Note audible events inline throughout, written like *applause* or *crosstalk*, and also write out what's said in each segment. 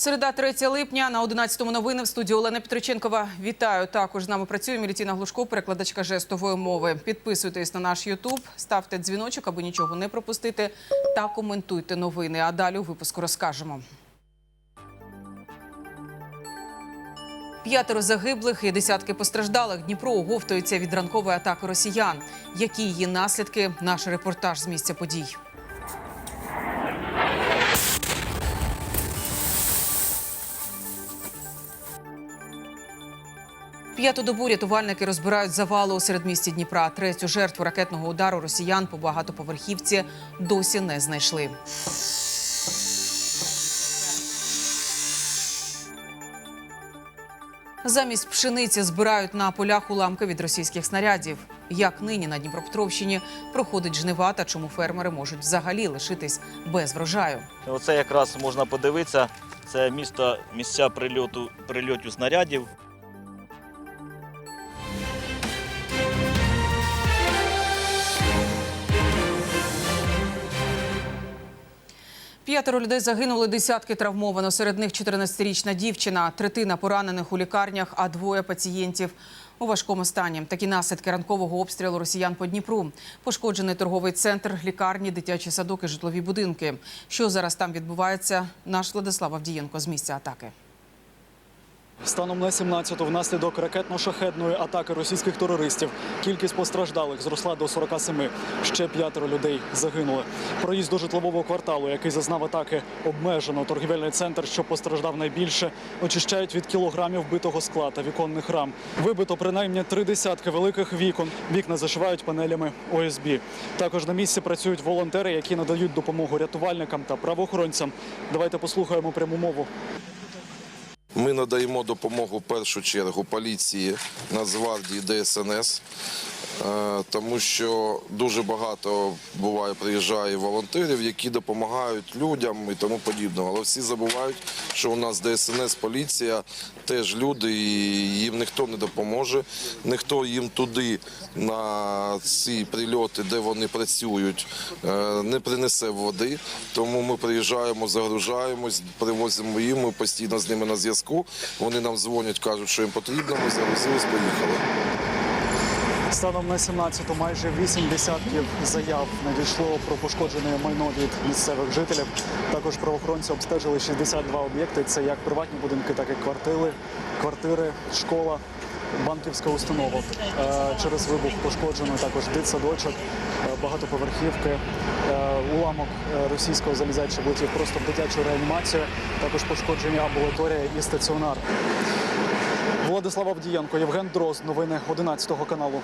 Середа 3 липня на 11-му новини в студії Олена Петриченкова. Вітаю. Також з нами працює Мілітіна Глушко, перекладачка жестової мови. Підписуйтесь на наш Ютуб, ставте дзвіночок, аби нічого не пропустити, та коментуйте новини. А далі у випуску розкажемо. П'ятеро загиблих і десятки постраждалих. Дніпро оговтується від ранкової атаки росіян. Які її наслідки? Наш репортаж з місця подій. П'яту добу рятувальники розбирають завали у середмісті Дніпра. Третю жертву ракетного удару росіян по багатоповерхівці досі не знайшли. Замість пшениці збирають на полях уламки від російських снарядів. Як нині на Дніпропетровщині проходить жнива та чому фермери можуть взагалі лишитись без врожаю. Оце якраз можна подивитися. Це місто, місця прильоту, прильотів снарядів. П'ятеро людей загинули, десятки травмовано. Серед них 14-річна дівчина, третина поранених у лікарнях, а двоє пацієнтів у важкому стані. Такі наслідки ранкового обстрілу росіян по Дніпру. Пошкоджений торговий центр, лікарні, дитячі садок і житлові будинки. Що зараз там відбувається? Наш Владислав Авдієнко з місця атаки. Станом на 17 внаслідок ракетно-шахедної атаки російських терористів кількість постраждалих зросла до 47. Ще п'ятеро людей загинули. Проїзд до житлового кварталу, який зазнав атаки, обмежено. Торгівельний центр, що постраждав найбільше, очищають від кілограмів битого скла та віконних рам. Вибито принаймні три десятки великих вікон. Вікна зашивають панелями ОСБ. Також на місці працюють волонтери, які надають допомогу рятувальникам та правоохоронцям. Давайте послухаємо пряму мову. Ми надаємо допомогу в першу чергу поліції, Нацгвардії, ДСНС, тому що дуже багато буває, приїжджає волонтерів, які допомагають людям і тому подібного. Але всі забувають, що у нас ДСНС, поліція теж люди, і їм ніхто не допоможе, ніхто їм туди на ці прильоти, де вони працюють, е, не принесе води. Тому ми приїжджаємо, загружаємось, привозимо їм. Ми постійно з ними на зв'язку. Вони нам дзвонять, кажуть, що їм потрібно. Ми загрузились, поїхали. Станом на 17-ту майже 8 десятків заяв надійшло про пошкоджене майно від місцевих жителів. Також правоохоронці обстежили 62 об'єкти. Це як приватні будинки, так і квартири, квартири, школа, банківська установа. Е, Через вибух пошкоджено також дитсадочок, е, багатоповерхівки. Е, Уламок російського залізяча влетів просто в дитячу реанімацію. Також пошкоджені амбулаторія і стаціонар. Владислав Авдієнко, Євген Дрозд. Новини 11 каналу.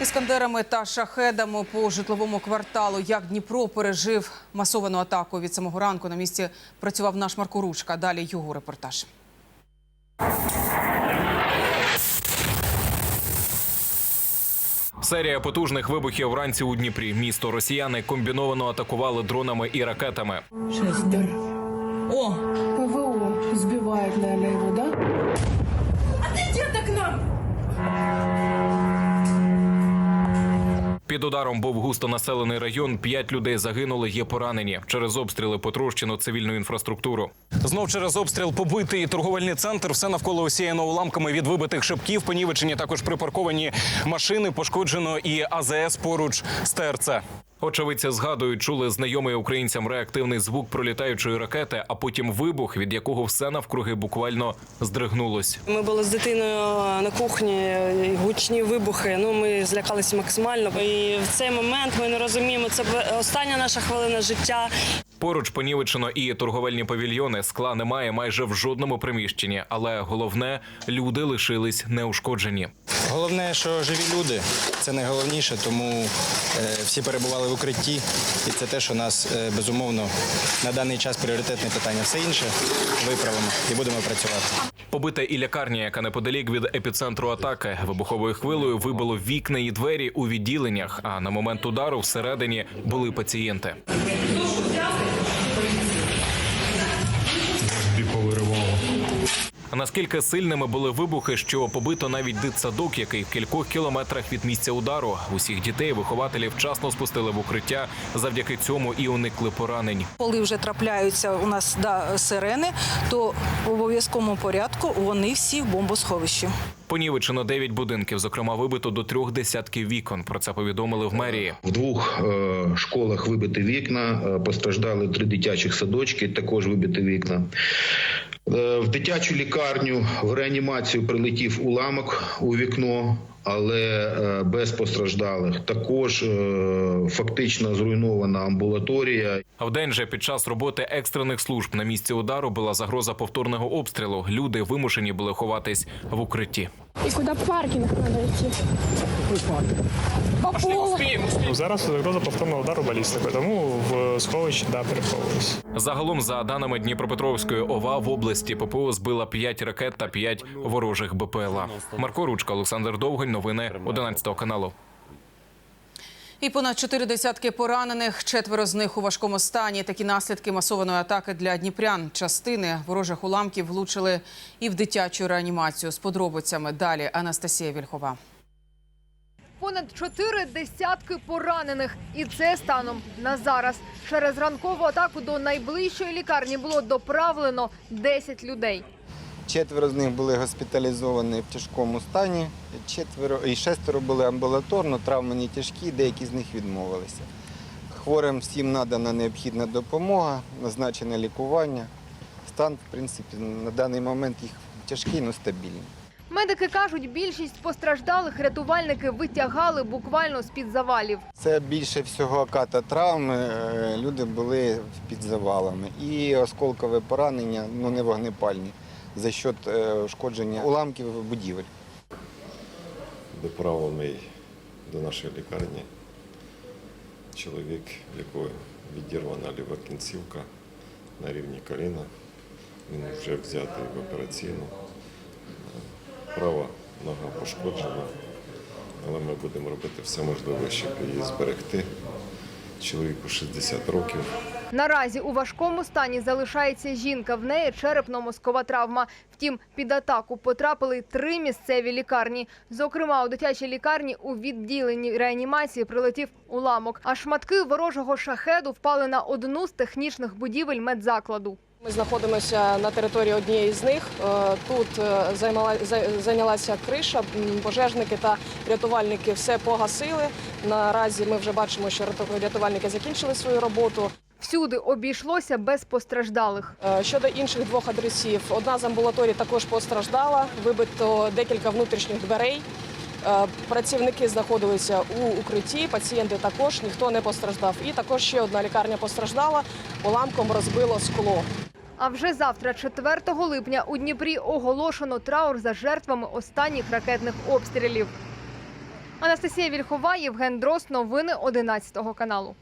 Іскандерами та шахедами по житловому кварталу. Як Дніпро пережив масовану атаку від самого ранку. На місці працював наш Марко Ручка. Далі його репортаж. Серія потужних вибухів вранці у Дніпрі. Місто росіяни комбіновано атакували дронами і ракетами. Шестер. О! ПВО сбивает, наверное, его, да? Під ударом був густонаселений район. П'ять людей загинули, є поранені. Через обстріли потрощено цивільну інфраструктуру. Знов через обстріл побитий торговельний центр. Все навколо осіяно уламками від вибитих шибків. Понівечені також припарковані машини. Пошкоджено і АЗС поруч з ТРЦ. Очевидці згадують, чули знайомий українцям реактивний звук пролітаючої ракети, а потім вибух, від якого все навкруги буквально здригнулось. Ми були з дитиною на кухні, гучні вибухи. Ну ми злякалися максимально. І в цей момент ми не розуміємо. Це остання наша хвилина життя. Поруч понівечено і торговельні павільйони. Скла немає майже в жодному приміщенні, але головне люди лишились неушкоджені. Головне, що живі люди це найголовніше, тому е, всі перебували в укритті, і це те, що нас е, безумовно на даний час пріоритетне питання. Все інше виправимо і будемо працювати. Побита і лікарня, яка неподалік від епіцентру атаки, вибуховою хвилею вибило вікна і двері у відділеннях. А на момент удару всередині були пацієнти. Наскільки сильними були вибухи, що побито навіть дитсадок, який в кількох кілометрах від місця удару. Усіх дітей вихователі вчасно спустили в укриття. Завдяки цьому і уникли поранень. Коли вже трапляються у нас да, сирени, то в обов'язковому порядку вони всі в бомбосховищі. Понівечено дев'ять будинків, зокрема вибито до трьох десятків вікон. Про це повідомили в мерії. В двох е, школах вибиті вікна, е, постраждали три дитячих садочки, також вибиті вікна. Е, В дитячу лікарню в реанімацію прилетів уламок у вікно, але е, без постраждалих. Також е, фактично зруйнована амбулаторія. А вдень же під час роботи екстрених служб на місці удару була загроза повторного обстрілу. Люди вимушені були ховатись в укритті. И куда паркинг надо идти? По полу. Зараз загроза повторного удару балістикою, тому в сховищі да, переховуюсь. Загалом, за даними Дніпропетровської ОВА, в області ППО збила 5 ракет та 5 ворожих БПЛА. Марко Ручка, Олександр Довгань. Новини 11 каналу. І понад чотири десятки поранених, четверо з них у важкому стані. Такі наслідки масованої атаки для дніпрян. Частини ворожих уламків влучили і в дитячу реанімацію. З подробицями далі Анастасія Вільхова. Понад чотири десятки поранених. І це станом на зараз. Через ранкову атаку до найближчої лікарні було доправлено 10 людей. Четверо з них були госпіталізовані в тяжкому стані. Четверо і шестеро були амбулаторно, травми не тяжкі, деякі з них відмовилися. Хворим всім надана необхідна допомога, назначене лікування. Стан, в принципі, на даний момент їх тяжкий, але стабільний. Медики кажуть, більшість постраждалих рятувальники витягали буквально з-під завалів. Це більше всього кататравми. е, Люди були під завалами. І осколкове поранення, ну не вогнепальні, за счет е, ушкодження уламків будівель. доправлений до нашої лікарні чоловік, в якого відірвана ліва кінцівка на рівні коліна. Він вже взятий в операційну. Права нога пошкоджена, але ми будемо робити все можливе, щоб її зберегти. Чоловіку 60 років. Наразі у важкому стані залишається жінка. В неї черепно-мозкова травма. Втім, під атаку потрапили три місцеві лікарні. Зокрема, у дитячій лікарні у відділенні реанімації прилетів уламок. А шматки ворожого шахеду впали на одну з технічних будівель медзакладу. Ми знаходимося на території однієї з них. Е, Тут е, зайнялася криша. Пожежники та рятувальники все погасили. Наразі ми вже бачимо, що рятувальники закінчили свою роботу. Всюди обійшлося без постраждалих. Е, Щодо інших двох адресів, одна з амбулаторій також постраждала. Вибито декілька внутрішніх дверей. Е, Працівники знаходилися у укритті, пацієнти також, ніхто не постраждав. І також ще одна лікарня постраждала, уламком розбило скло. А вже завтра, 4 липня, у Дніпрі оголошено траур за жертвами останніх ракетних обстрілів. Анастасія Вільхова, Євген Дрос. Новини 11 каналу.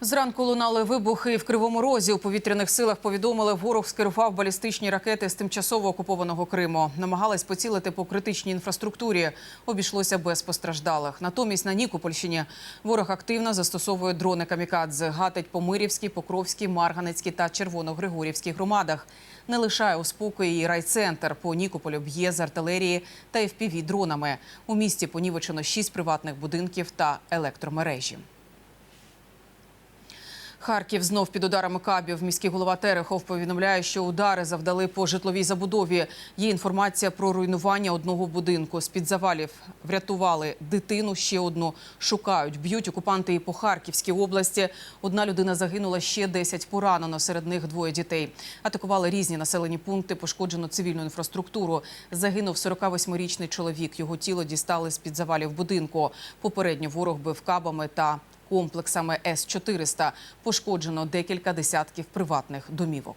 Зранку лунали вибухи в Кривому Розі. У повітряних силах повідомили, ворог скерував балістичні ракети з тимчасово окупованого Криму. Намагались поцілити по критичній інфраструктурі. Обійшлося без постраждалих. Натомість на Нікопольщині ворог активно застосовує дрони камікадзе. Гатить по Мирівській, Покровській, Марганецькій та Червоногригорівській громадах. Не лишає у спокої і райцентр. По Нікополю б'є з артилерії та fpv дронами. У місті понівечено шість приватних будинків та електромережі. Харків знов під ударами кабів. Міський голова Терехов повідомляє, що удари завдали по житловій забудові. Є інформація про руйнування одного будинку. З під завалів врятували дитину, ще одну шукають. Б'ють окупанти і по Харківській області. Одна людина загинула, ще 10 поранено. Серед них двоє дітей. Атакували різні населені пункти, пошкоджено цивільну інфраструктуру. Загинув 48-річний чоловік. Його тіло дістали з під завалів будинку. Попередньо ворог бив кабами та комплексами С-400. Пошкоджено декілька десятків приватних домівок.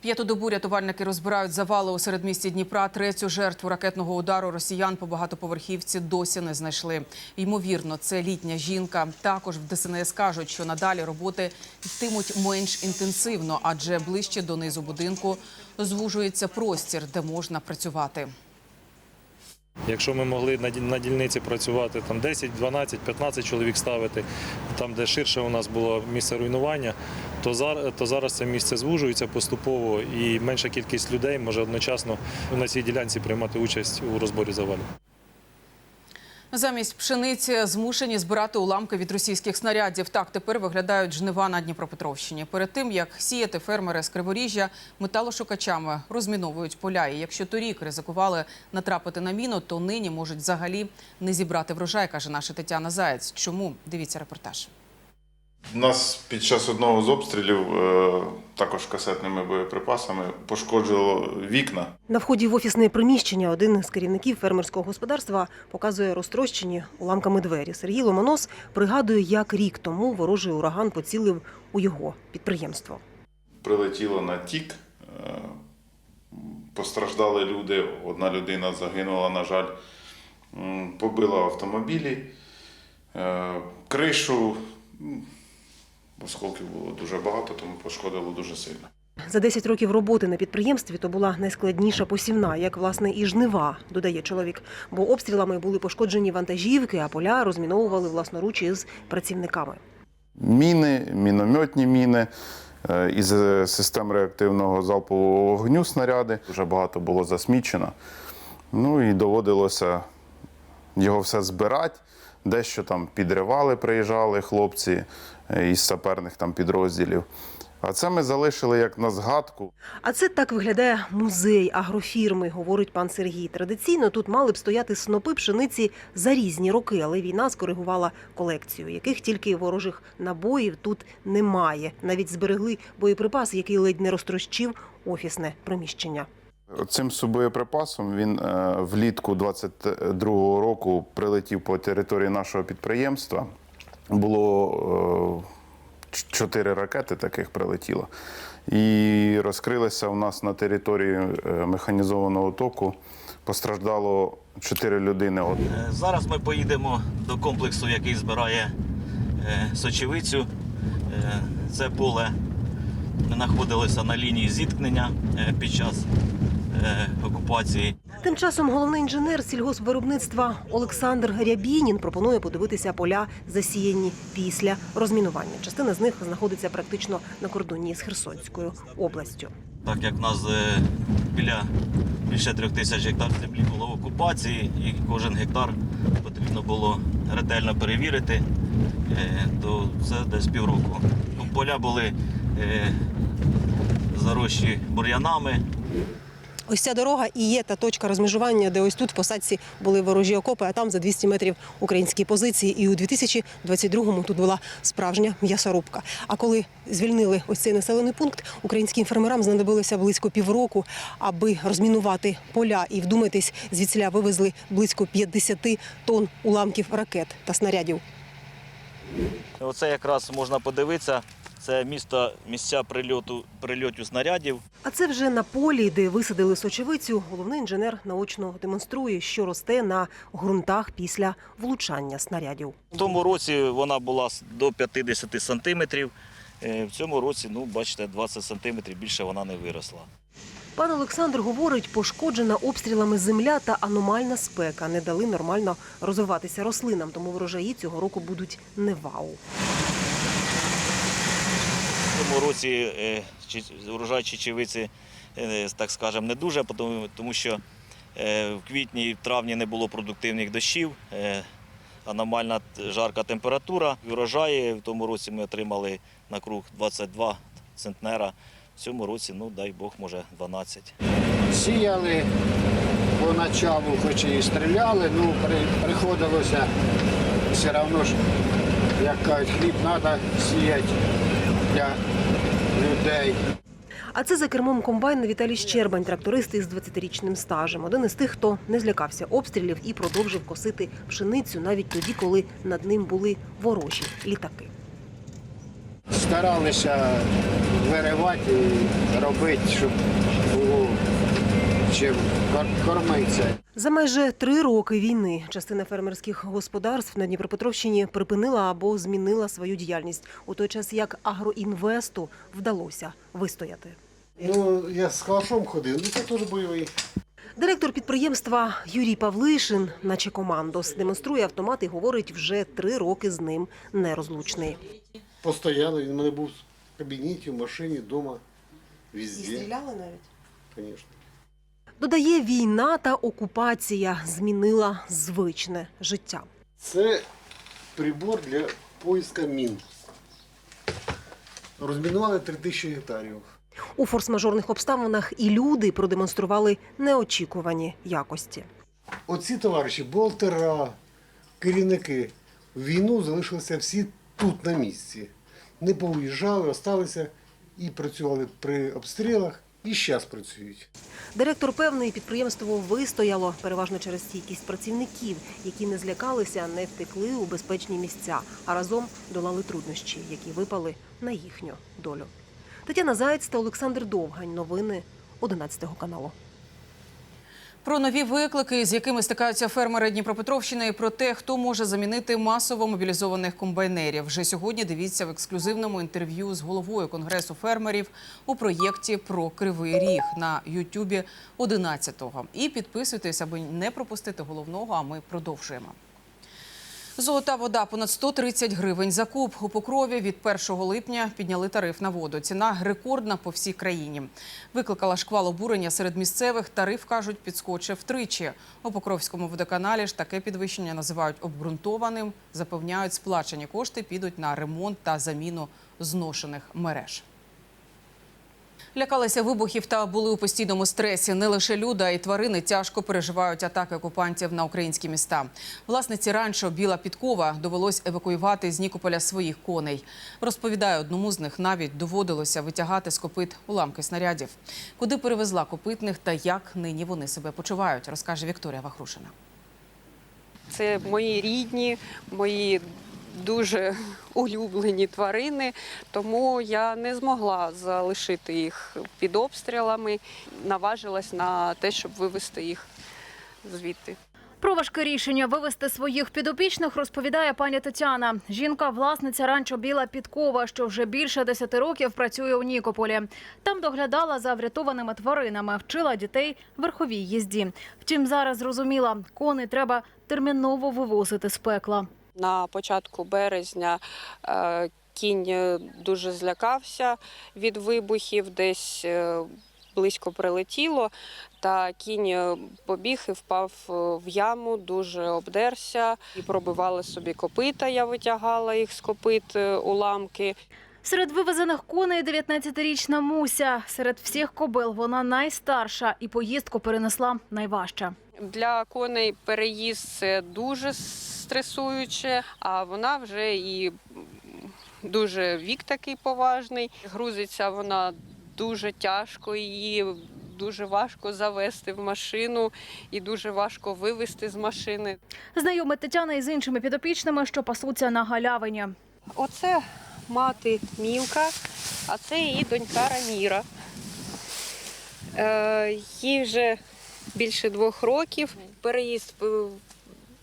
П'яту добу рятувальники розбирають завали у середмісті Дніпра. Третю жертву ракетного удару росіян по багатоповерхівці досі не знайшли. Ймовірно, це літня жінка. Також в ДСНС кажуть, що надалі роботи йтимуть менш інтенсивно, адже ближче до низу будинку звужується простір, де можна працювати. Якщо ми могли на дільниці працювати там 10, 12, 15 чоловік ставити, там, де ширше у нас було місце руйнування, то зараз, то зараз це місце звужується поступово і менша кількість людей може одночасно на цій ділянці приймати участь у розборі завалів. Замість пшениці змушені збирати уламки від російських снарядів. Так тепер виглядають жнива на Дніпропетровщині. Перед тим як сіяти фермери з Криворіжжя металошукачами розміновують поля. І якщо торік ризикували натрапити на міну, то нині можуть взагалі не зібрати врожай, каже наша Тетяна Заєць. Чому дивіться репортаж? У нас під час одного з обстрілів, е, також касетними боєприпасами, пошкоджувало вікна. На вході в офісне приміщення один з керівників фермерського господарства показує розтрощені уламками двері. Сергій Ломонос пригадує, як рік тому ворожий ураган поцілив у його підприємство. Прилетіло на тік, е, постраждали люди, одна людина загинула, на жаль, побила автомобілі, е, кришу. Осколків було дуже багато, тому пошкодило дуже сильно. За 10 років роботи на підприємстві то була найскладніша посівна, як власне і жнива, додає чоловік. Бо обстрілами були пошкоджені вантажівки, а поля розміновували власноруч із працівниками. Міни, мінометні міни, е, із систем реактивного залпового вогню снаряди. Дуже багато було засмічено. Ну і доводилося його все збирати. Дещо там підривали, приїжджали хлопці із саперних там підрозділів. А це ми залишили як на згадку. А це так виглядає музей агрофірми, говорить пан Сергій. Традиційно тут мали б стояти снопи пшениці за різні роки, але війна скоригувала колекцію, яких тільки ворожих набоїв тут немає. Навіть зберегли боєприпас, який ледь не розтрощив офісне приміщення. Цим боєприпасом він е, влітку 22-го року прилетів по території нашого підприємства. Було е, чотири ракети таких прилетіло. І розкрилися у нас на території е, механізованого току. Постраждало чотири людини. Е, Зараз ми поїдемо до комплексу, який збирає сочевицю. Це поле ми знаходилися на лінії зіткнення під час окупації. Тим часом головний інженер сільгоспвиробництва Олександр Рябінін пропонує подивитися поля, засіяні після розмінування. Частина з них знаходиться практично на кордоні з Херсонською областю. Так як в нас е, біля більше трьох тисяч гектар землі було в окупації, і кожен гектар потрібно було ретельно перевірити, е, то це десь півроку. Ну, Поля були е, зарощі бур'янами. Ось ця дорога і є та точка розмежування, де ось тут в посадці були ворожі окопи, а там за 200 метрів українські позиції. І у 2022-му тут була справжня м'ясорубка. А коли звільнили ось цей населений пункт, українським фермерам знадобилося близько півроку, аби розмінувати поля. І вдумайтесь, звідсіля вивезли близько 50 тонн уламків ракет та снарядів. Оце якраз можна подивитися. Це місто, місця прильоту, прильоту снарядів. А це вже на полі, де висадили сочевицю. Головний інженер наочно демонструє, що росте на ґрунтах після влучання снарядів. В тому році вона була до 50 сантиметрів. Е, В цьому році, ну, бачите, 20 сантиметрів більше вона не виросла. Пан Олександр говорить, пошкоджена обстрілами земля та аномальна спека не дали нормально розвиватися рослинам, тому врожаї цього року будуть не вау. Цьому році е, урожай чечевиці, е, так скажемо, не дуже, тому, що е, в квітні і в травні не було продуктивних дощів, аномальна жарка температура. Урожаї в тому році ми отримали на круг 22 центнера. В цьому році, ну дай Бог, може 12. Сіяли поначалу, хоч і стріляли, ну при, приходилося все одно ж, як кажуть, хліб треба сіяти для людей. А це за кермом комбайна Віталій Щербань, тракторист із 20-річним стажем. Один із тих, хто не злякався обстрілів і продовжив косити пшеницю навіть тоді, коли над ним були ворожі літаки. Старалися виривати і робити, щоб чим кор- кормитися. За майже три роки війни частина фермерських господарств на Дніпропетровщині припинила або змінила свою діяльність у той час, як агроінвесту вдалося вистояти. Ну, я з калашом ходив, ну це теж бойовий. Директор підприємства Юрій Павлишин, наче командос, демонструє автомат і говорить, вже три роки з ним нерозлучний. Постоянно він мене був в кабінеті, в машині, вдома, везде. навіть? Звісно. Додає, війна та окупація змінила звичне життя. Це прибор для поиска мін. Розмінували 3000 гектарів. У форс-мажорних обставинах і люди продемонстрували неочікувані якості. Оці товариші, болтера, керівники війну залишилися всі тут на місці. Не поуїжджали, осталися і працювали при обстрілах, і зараз працюють. Директор певний, підприємство вистояло переважно через стійкість працівників, які не злякалися, не втекли у безпечні місця, а разом долали труднощі, які випали на їхню долю. Тетяна Заєць та Олександр Довгань. Новини 11 каналу. Про нові виклики, з якими стикаються фермери Дніпропетровщини, і про те, хто може замінити масово мобілізованих комбайнерів. Вже сьогодні дивіться в ексклюзивному інтерв'ю з головою конгресу фермерів у проєкті про кривий ріг на Ютубі 11-го. І підписуйтесь, аби не пропустити головного. А ми продовжуємо. Золота вода понад 130 гривень за куб. У Покрові від 1 липня підняли тариф на воду. Ціна рекордна по всій країні. Викликала шквал обурення серед місцевих. Тариф, кажуть, підскочив втричі. У Покровському водоканалі ж таке підвищення називають обґрунтованим. Запевняють, сплачені кошти підуть на ремонт та заміну зношених мереж. Лякалися вибухів та були у постійному стресі. Не лише люди, а й тварини тяжко переживають атаки окупантів на українські міста. Власниці ранчо Біла Підкова довелось евакуювати з Нікополя своїх коней. Розповідає, одному з них навіть доводилося витягати з копит уламки снарядів. Куди перевезла копитних та як нині вони себе почувають, розкаже Вікторія Вахрушина. Це мої рідні, мої дуже *laughs* улюблені тварини, тому я не змогла залишити їх під обстрілами, наважилась на те, щоб вивезти їх звідти. Про важке рішення вивезти своїх підопічних розповідає пані Тетяна. Жінка, власниця ранчо Біла Підкова, що вже більше 10 років працює у Нікополі. Там доглядала за врятованими тваринами, вчила дітей верховій їзді. Втім, зараз зрозуміла, коней треба терміново вивозити з пекла. На початку березня е, кінь е, дуже злякався від вибухів, десь е, близько прилетіло, та кінь побіг і впав в яму, дуже обдерся і пробивали собі копита. Я витягала їх з копит уламки. Серед вивезених коней 19-річна Муся. Серед всіх кобил вона найстарша і поїздку перенесла найважче. Для коней переїзд це дуже стресуюче, а вона вже і дуже вік такий поважний. Грузиться вона дуже тяжко, її дуже важко завести в машину і дуже важко вивезти з машини. Знайома Тетяна із іншими підопічними, що пасуться на галявині. Оце мати Мілка, а це її донька Раміра. Е, їй вже більше двох років. Переїзд е,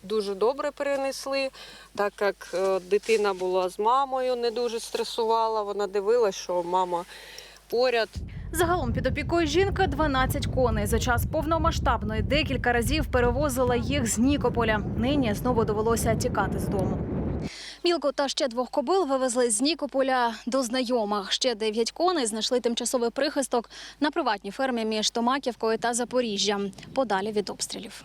дуже добре перенесли, так як е, дитина була з мамою, не дуже стресувала. Вона дивилася, що мама поряд. Загалом під опікою жінки 12 коней. За час повномасштабної декілька разів перевозила їх з Нікополя. Нині знову довелося тікати з дому. Мілку та ще двох кобил вивезли з Нікополя до знайомих. Ще дев'ять коней знайшли тимчасовий прихисток на приватній фермі між Томаківкою та Запоріжжям, подалі від обстрілів.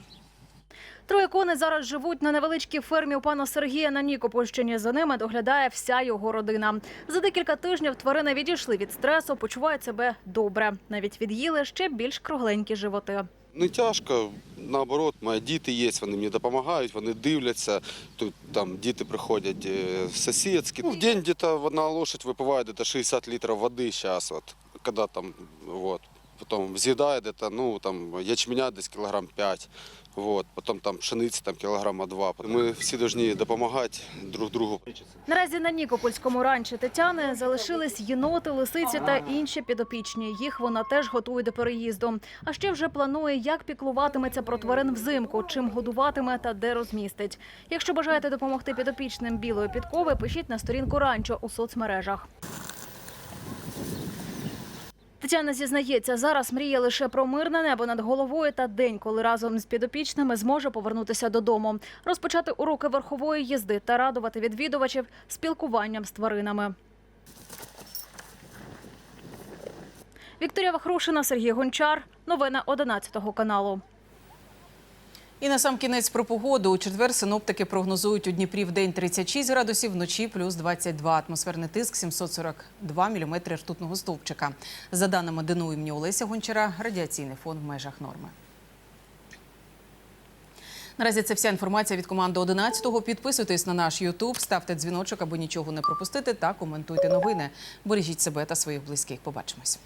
Троє коней зараз живуть на невеличкій фермі у пана Сергія на Нікопольщині. За ними доглядає вся його родина. За декілька тижнів тварини відійшли від стресу, почувають себе добре. Навіть від'їли ще більш кругленькі животи. Не тяжко, наоборот, мої діти є, вони мені допомагають, вони дивляться. Тут там діти приходять е, сусідські. Ну, в день десь одна лошадь випиває десь 60 літрів води зараз, от, коли там, от. Потім з'їдає десь, ну, там, ячменя десь кілограм 5, от. потім там пшениці там, кілограма 2. Ми всі повинні допомагати друг другу. Наразі на Нікопольському ранчі Тетяни залишились єноти, лисиці та інші підопічні. Їх вона теж готує до переїзду. А ще вже планує, як піклуватиметься про тварин взимку, чим годуватиме та де розмістить. Якщо бажаєте допомогти підопічним білої підкови, пишіть на сторінку ранчо у соцмережах. Тетяна зізнається, зараз мріє лише про мирне небо над головою та день, коли разом з підопічними зможе повернутися додому, розпочати уроки верхової їзди та радувати відвідувачів спілкуванням з тваринами. Вікторія Вахрушина, Сергій Гончар. Новини 11 каналу. І на сам кінець про погоду. У четвер синоптики прогнозують у Дніпрі в день 36 градусів, вночі плюс 22. Атмосферний тиск 742 міліметри ртутного стовпчика. За даними ДНУ імені Олеся Гончара, радіаційний фон в межах норми. Наразі це вся інформація від команди 11-го. Підписуйтесь на наш Ютуб, ставте дзвіночок, аби нічого не пропустити, та коментуйте новини. Бережіть себе та своїх близьких. Побачимось.